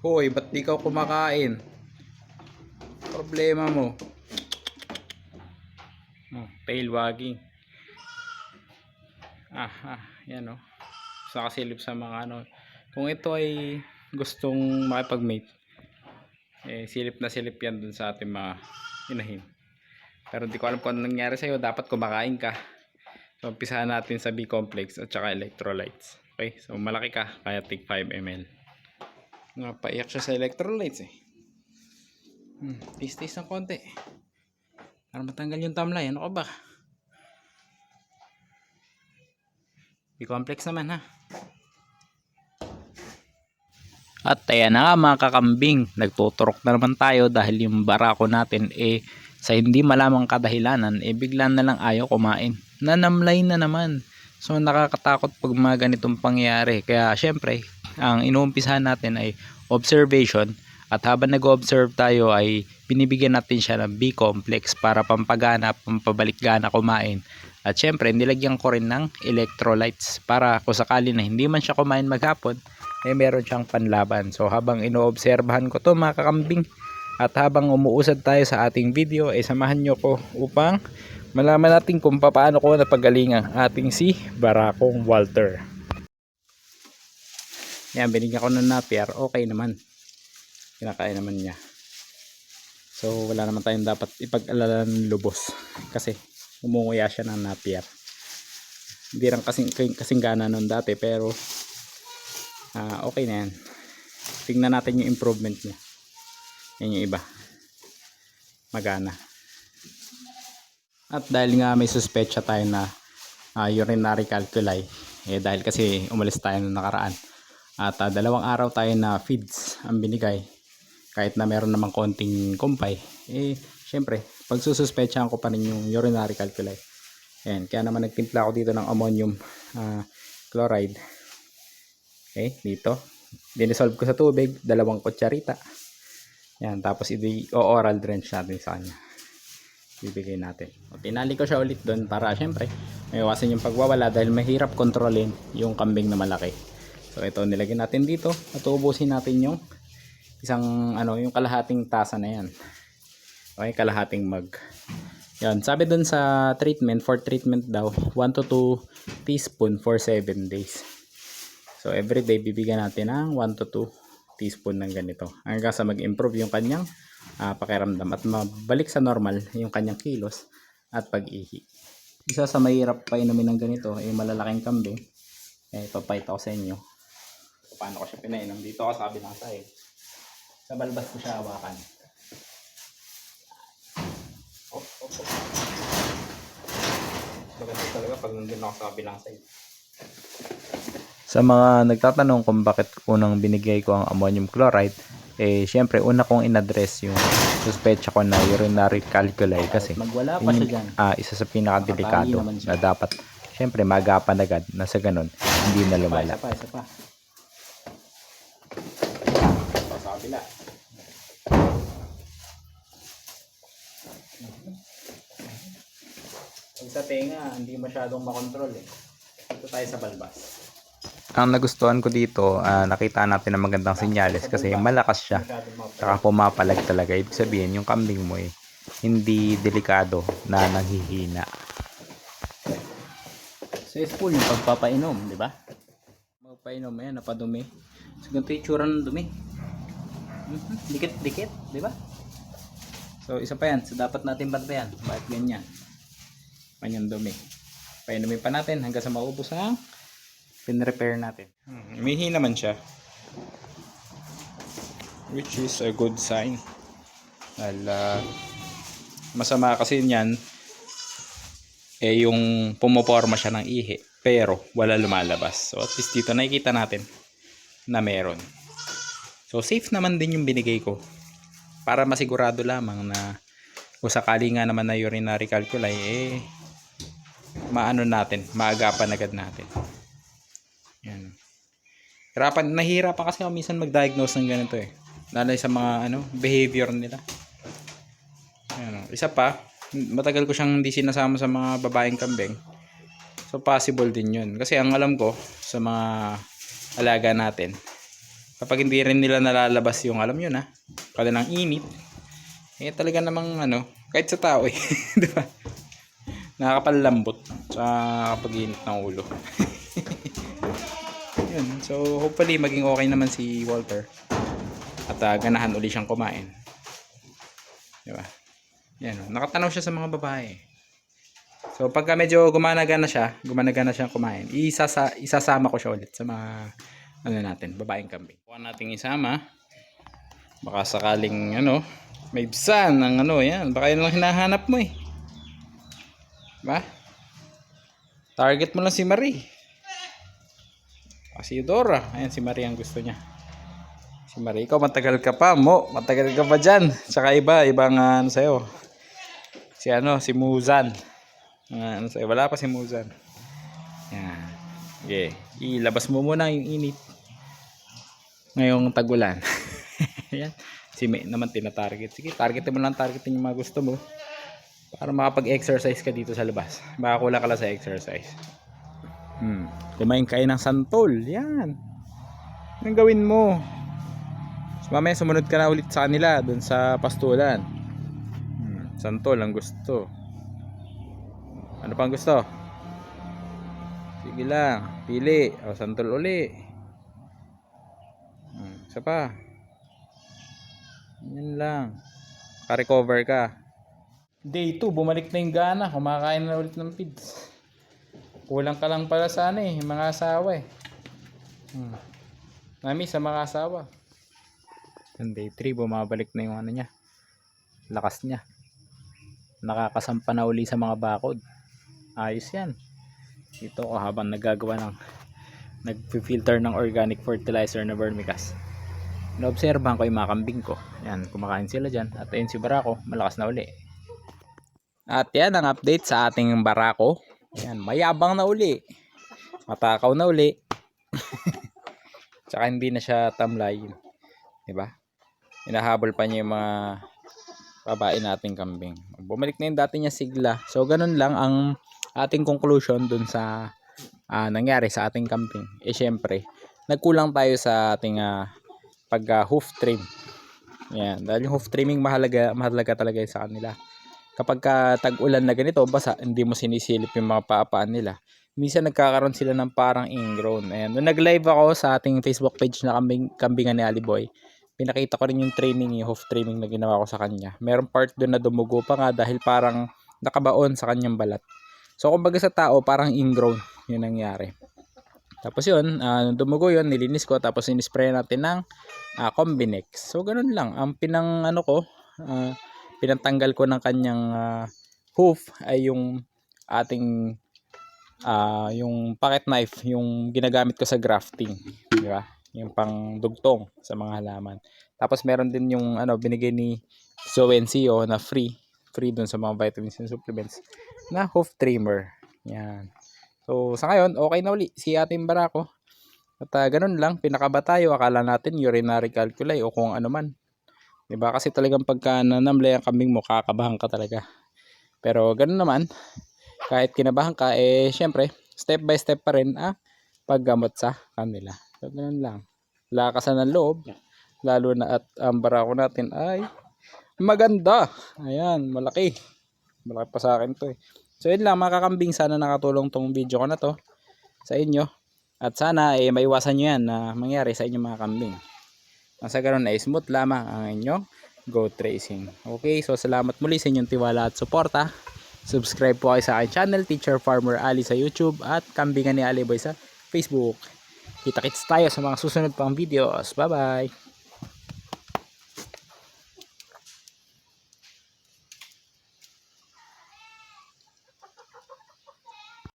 Hoy, ba't di ka kumakain? Problema mo. Oh, tail wagging. Ah, ah, yan oh. Sa kasilip sa mga ano. Kung ito ay gustong makipag-mate, eh, silip na silip yan dun sa ating mga inahin. Pero hindi ko alam kung ano nangyari sa'yo. Dapat kumakain ka. So, umpisahan natin sa B-complex at saka electrolytes. Okay? So, malaki ka. Kaya take 5 ml. Nga, paiyak siya sa electrolytes eh. Hmm, taste-taste ng konti. Para matanggal yung tamlay. Ano ka ba? B-complex naman ha. At ayan na nga mga kakambing, nagtuturok na naman tayo dahil yung barako natin eh sa hindi malamang kadahilanan eh bigla na lang ayaw kumain. Nanamlay na naman. So nakakatakot pag mga ganitong pangyayari. Kaya syempre, ang inuumpisahan natin ay observation at habang nag-observe tayo ay binibigyan natin siya ng B-complex para pampagana, pampabalikgana kumain. At syempre, nilagyan ko rin ng electrolytes para kung sakali na hindi man siya kumain maghapon, eh meron siyang panlaban. So habang inoobserbahan ko to mga kakambing at habang umuusad tayo sa ating video, eh samahan nyo ko upang malaman natin kung paano ko napagaling ang ating si Barakong Walter. Yan, binigyan ko ng napier. Okay naman. Kinakain naman niya. So, wala naman tayong dapat ipag-alala ng lubos. Kasi, umunguya siya ng napier. Hindi rin kasing, kasing gana nun dati, pero ah okay na yan. Tingnan natin yung improvement niya. Yan yung iba. Magana. At dahil nga may suspecha tayo na ah, urinary calculi, eh dahil kasi umalis tayo nung nakaraan. At ah, dalawang araw tayo na feeds ang binigay. Kahit na meron namang konting kumpay, eh syempre, pagsususpetsahan ko pa rin yung urinary calculi. Ayan, kaya naman nagtimpla ako dito ng ammonium ah, chloride. Okay, dito. Dinisolve ko sa tubig, dalawang kutsarita. Yan, tapos i-oral drench natin sa kanya. Bibigay natin. O, tinali ko siya ulit doon para syempre, may iwasan yung pagwawala dahil mahirap kontrolin yung kambing na malaki. So ito nilagyan natin dito at ubusin natin yung isang ano, yung kalahating tasa na yan. Okay, kalahating mug. Yan, sabi dun sa treatment, for treatment daw, 1 to 2 teaspoon for 7 days. So everyday bibigyan natin ng 1 to 2 teaspoon ng ganito hanggang sa mag-improve yung kanyang ah, pakiramdam at mabalik sa normal yung kanyang kilos at pag-ihi. Isa sa mahirap painumin ng ganito ay malalaking kambing. Eh, papayta ko sa inyo. Paano ko siya pinainom? Dito ako sa kabilang side. Sa balbas ko siya hawakan. Oh, oh, oh. Maganda talaga pag nandun ako sa kabilang side. Sa mga nagtatanong kung bakit unang binigay ko ang ammonium chloride, eh syempre una kong inaddress yung suspecha ko na urinary calculi kasi Magwala pa siya dyan. ah, isa sa pinakadelikado na dapat syempre magapan agad na sa ganun hindi na Isa pa, lumala. isa pa, isa pa. Sa kabila. Pag sa tenga, hindi masyadong makontrol eh. Dito tayo sa balbas. Ang nagustuhan ko dito, ah, nakita natin na magandang senyales kasi malakas siya. Saka pumapalag talaga. Ibig sabihin, yung kambing mo eh, hindi delikado na nanghihina. So, is full yung pagpapainom, di ba? Magpainom mo yan, napadumi. So, ganito yung tsura ng dumi. Mhm, Dikit-dikit, di ba? So, isa pa yan. So, dapat natin bantayan. Bakit ganyan? Kanyang dumi. Painumin pa natin hanggang sa maubos ang pin-repair natin. Hmm, umihi naman siya. Which is a good sign. Dahil, ah, masama kasi niyan, eh yung pumoporma siya ng ihi. Pero, wala lumalabas. So, at least dito nakikita natin na meron. So, safe naman din yung binigay ko para masigurado lamang na kung sakali nga naman na urinary calculi eh maano natin, maagapan agad natin. Yan. Hirapan, nahihirapan kasi ako minsan mag-diagnose ng ganito eh. Lalo sa mga ano, behavior nila. Yan. oh. Isa pa, matagal ko siyang hindi sinasama sa mga babaeng kambing. So possible din yun. Kasi ang alam ko sa mga alaga natin, kapag hindi rin nila nalalabas yung alam yun ha, kanilang init, eh talaga namang ano, kahit sa tao eh, di ba? Nakakapalambot sa kapag init ng ulo. Yun, so hopefully maging okay naman si Walter. At ah, ganahan uli siyang kumain. Di ba? Yan, oh. nakatanaw siya sa mga babae. So pagka medyo gumana-gana siya, gumana-gana siyang kumain, isasa, isasama ko siya ulit sa mga ano natin, babaeng kambing. Kuha nating isama. Baka sakaling ano, may bisan ng ano, yan. Baka yun lang hinahanap mo eh. Ba? Target mo lang si Marie. Ah, si Dora. Ayan, si Marie ang gusto niya. Si Marie, ikaw matagal ka pa mo. Matagal ka pa dyan. Tsaka iba, ibang ah, ano sa'yo. Si ano, si Muzan. Ah, ano sa'yo, wala pa si Muzan. Yan. Okay. Ilabas mo muna yung init. Ngayong tagulan. Yan. Si May naman tinatarget. Sige, targetin mo lang targetin yung mga gusto mo. Para makapag-exercise ka dito sa labas. Baka kulang ka lang sa exercise. Hmm. Kumain kayo ng santol. Yan. Anong gawin mo? So, mamaya sumunod ka na ulit sa kanila dun sa pastulan. Hmm. Santol ang gusto. Ano pang gusto? Sige lang. Pili. O, santol uli. Hmm. Isa pa. Yan lang. Ka-recover ka. Day 2, bumalik na yung gana. Kumakain na ulit ng feeds. Kulang ka lang pala sa ano eh, yung mga asawa eh. Hmm. Nami sa mga asawa. Yung day 3, bumabalik na yung ano niya. Lakas niya. Nakakasampa na uli sa mga bakod. Ayos yan. Ito ko habang nagagawa ng nag-filter ng organic fertilizer na vermicast. Naobserbahan ko yung mga kambing ko. Yan, kumakain sila dyan. At ayun si Barako, malakas na uli. At yan ang update sa ating Barako. Yan, mayabang na uli. Matakaw na uli. Tsaka hindi na siya tamlay. Diba? Inahabol pa niya yung mga babae nating kambing. Bumalik na yung dati niya sigla. So, ganun lang ang ating conclusion dun sa ah, nangyari sa ating kambing. Eh, syempre, nagkulang tayo sa ating ah, pag ah, hoof trim. Yan, dahil yung hoof trimming mahalaga, mahalaga talaga sa kanila. Kapag ka tag-ulan na ganito, basa, hindi mo sinisilip yung mga paapaan nila. Minsan nagkakaroon sila ng parang ingrown. Ayan, nung nag-live ako sa ating Facebook page na kambing, kambingan ni Ali Boy, pinakita ko rin yung training, yung hoof trimming na ginawa ko sa kanya. Meron part doon na dumugo pa nga dahil parang nakabaon sa kanyang balat. So, kumbaga sa tao, parang ingrown yun nangyari. Tapos yun, nung dumugo yun, nilinis ko, tapos inispray natin ng ah, Combinex. So, ganun lang. Ang pinang, ano ko, ah, pinantanggal ko ng kanyang ah, hoof ay yung ating ah, yung pocket knife, yung ginagamit ko sa grafting. Di ba? Yung pang dugtong sa mga halaman. Tapos meron din yung ano, binigay ni Zoencio na free. Free dun sa mga vitamins and supplements na hoof trimmer. Yan. So, sa ngayon, okay na uli si ating barako. At ah, ganun lang, pinakaba tayo. Akala natin urinary calculi o kung ano man. ba Kasi talagang pagka nanamlay ang kambing mo, kakabahan ka talaga. Pero ganun naman, kahit kinabahan ka, eh, syempre, step by step pa rin ang paggamot sa kanila. So, ganun lang. Lakasan ng loob, lalo na at ang barako natin ay maganda. Ayan, malaki. Malaki pa sa akin to eh. So yun lang mga sana nakatulong tong video ko na to sa inyo. At sana eh, maiwasan nyo yan na mangyari sa inyong mga kambing. Ang sa ganun ay smooth lamang ang inyong goat racing. Okay, so salamat muli sa inyong tiwala at suporta. Subscribe po kayo sa aking channel, Teacher Farmer Ali sa YouTube at Kambingan ni Ali Boy sa Facebook. Kita-kits tayo sa mga susunod pang videos. Bye-bye!